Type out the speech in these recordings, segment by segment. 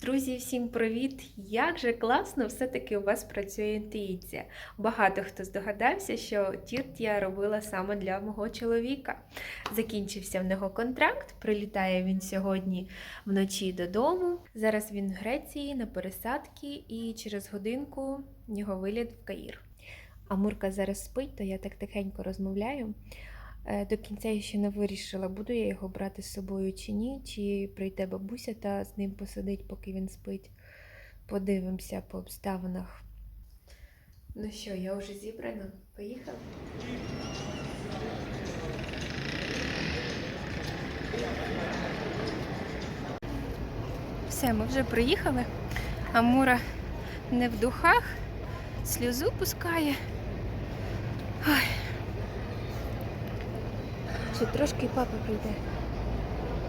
Друзі, всім привіт! Як же класно все-таки у вас працює інтуїція. Багато хто здогадався, що тірт я робила саме для мого чоловіка. Закінчився в нього контракт, прилітає він сьогодні вночі додому. Зараз він в Греції на пересадки і через годинку нього виліт в Каїр. А Мурка зараз спить, то я так тихенько розмовляю. Е, До кінця я ще не вирішила, буду я його брати з собою чи ні, чи прийде бабуся та з ним посидить, поки він спить. Подивимося по обставинах. Ну що, я вже зібрана? Поїхала? Все, ми вже приїхали. Амура не в духах, сльозу пускає. Ой. Ще трошки і папа прийде.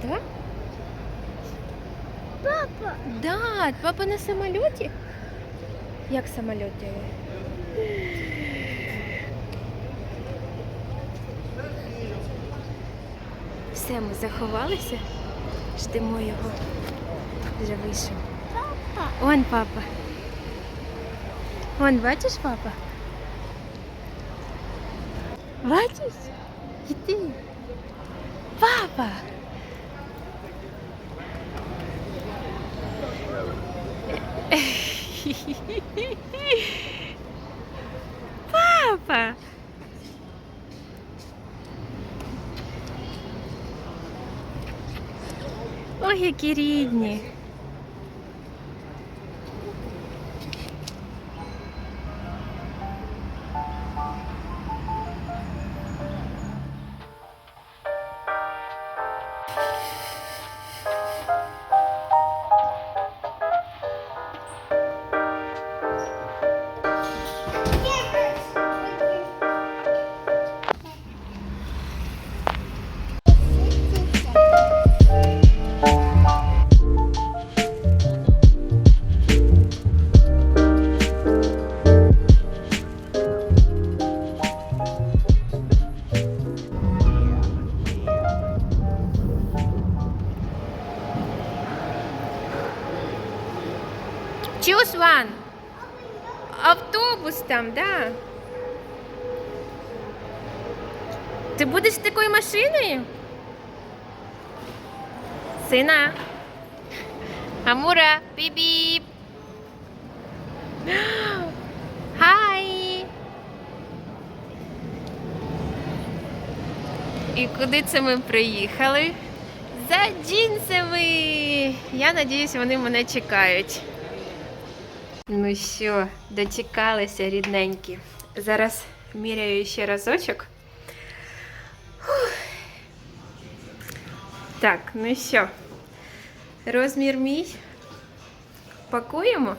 Так? Папа, Да, папа на самоліті. Як самоліт діє? Все, ми заховалися. Ждемо його. Вже вийшов. папа, Он папа. Вон, бачиш папа? Бачиш? Іди. Папа. Папа. Ой, які рідні. Choose one. Автобус там, да. Ти будеш такою машиною? Сина. Амура, бібіп. Хай. І куди це ми приїхали? За джинсами. Я надіюсь, вони мене чекають. Ну що, дочекалися рідненькі. Зараз міряю ще разочок. Так, ну що, розмір мій. Пакуємо.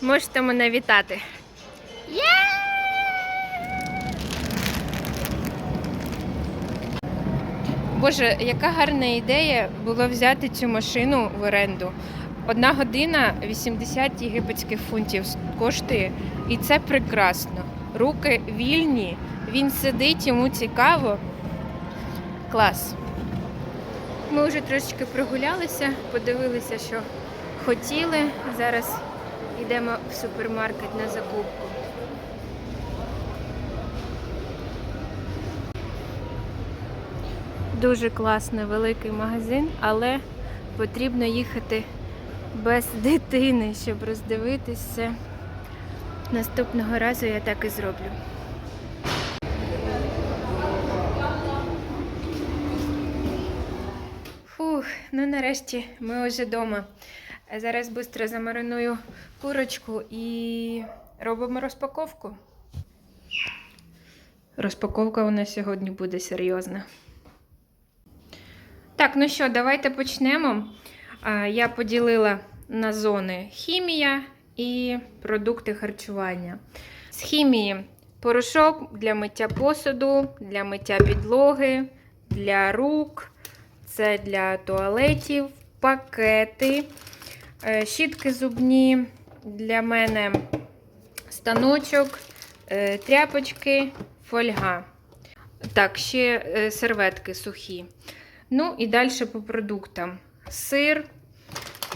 Можете мене вітати. Є! Боже, яка гарна ідея було взяти цю машину в оренду. Одна година 80 єгипетських фунтів коштує, і це прекрасно. Руки вільні, він сидить, йому цікаво. Клас. Ми вже трошечки прогулялися, подивилися, що хотіли. Зараз йдемо в супермаркет на закупку. Дуже класний великий магазин, але потрібно їхати без дитини, щоб роздивитись все. Наступного разу я так і зроблю. Фух, ну нарешті ми вже вдома. Зараз швидко замариную курочку і робимо розпаковку. Розпаковка у нас сьогодні буде серйозна. Так, ну що, давайте почнемо. Я поділила на зони хімія і продукти харчування. З хімії порошок для миття посуду, для миття підлоги, для рук, це для туалетів, пакети, е, щітки зубні, для мене станочок, е, тряпочки, фольга. Так, ще е, серветки сухі. Ну і далі по продуктам. Сир,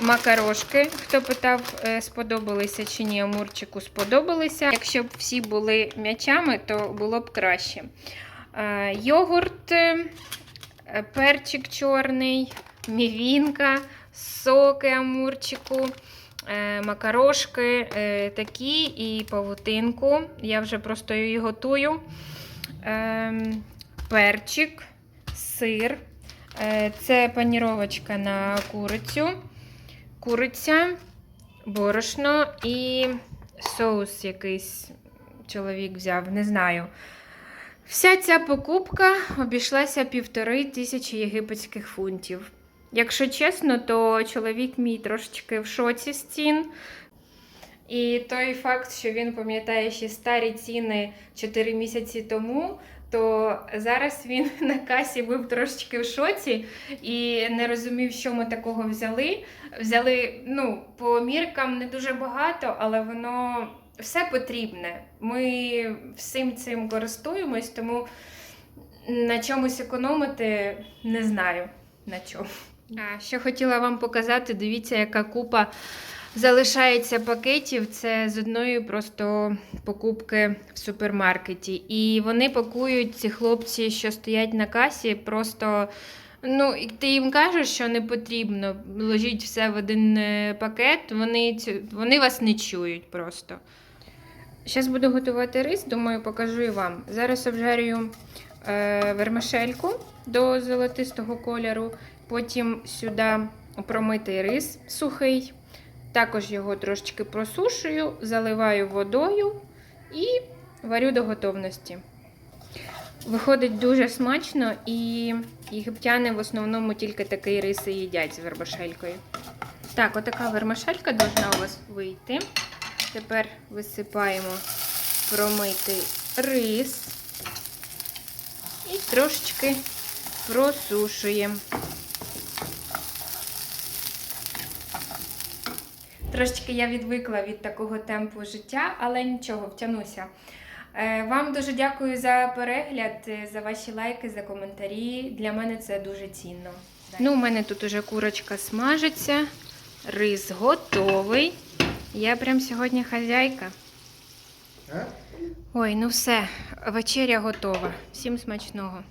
макарошки. Хто питав, е, сподобалися чи ні, Амурчику сподобалися. Якщо б всі були м'ячами, то було б краще. Е, Йогурт, е, перчик чорний, мівінка, соки амурчику, макарошки такі і павутинку. Я вже просто її готую. Ем, Перчик, сир. Е, Це паніровочка на курицю, куриця, борошно і соус якийсь чоловік взяв, не знаю. Вся ця покупка обійшлася півтори тисячі єгипетських фунтів. Якщо чесно, то чоловік мій трошечки в шоці з цін. І той факт, що він пам'ятає ще старі ціни 4 місяці тому, то зараз він на касі був трошечки в шоці і не розумів, що ми такого взяли. Взяли ну, по міркам не дуже багато, але воно все потрібне. Ми всім цим користуємось, тому на чомусь економити не знаю на чому. А що хотіла вам показати, дивіться, яка купа залишається пакетів. Це з одної просто покупки в супермаркеті. І вони пакують ці хлопці, що стоять на касі, просто. Ну, і ти їм кажеш, що не потрібно, ложіть все в один е, пакет, вони, вони вас не чують просто. Зараз буду готувати рис, думаю, покажу і вам. Зараз обжарюю е, вермишельку до золотистого кольору, потім сюди промитий рис сухий. Також його трошечки просушую, заливаю водою і варю до готовності. Виходить дуже смачно, і єгиптяни в основному тільки такий рис і їдять з вермишелькою. Так, отака вермишелька должна у вас вийти. Тепер висипаємо промитий рис і трошечки просушуємо. Трошечки я відвикла від такого темпу життя, але нічого, втягнуся. Е, Вам дуже дякую за перегляд, е, за ваші лайки, за коментарі. Для мене це дуже цінно. Ну, у мене тут уже курочка смажиться, рис готовий. Я прям сьогодні хазяйка. Ой, ну все, вечеря готова. Всім смачного.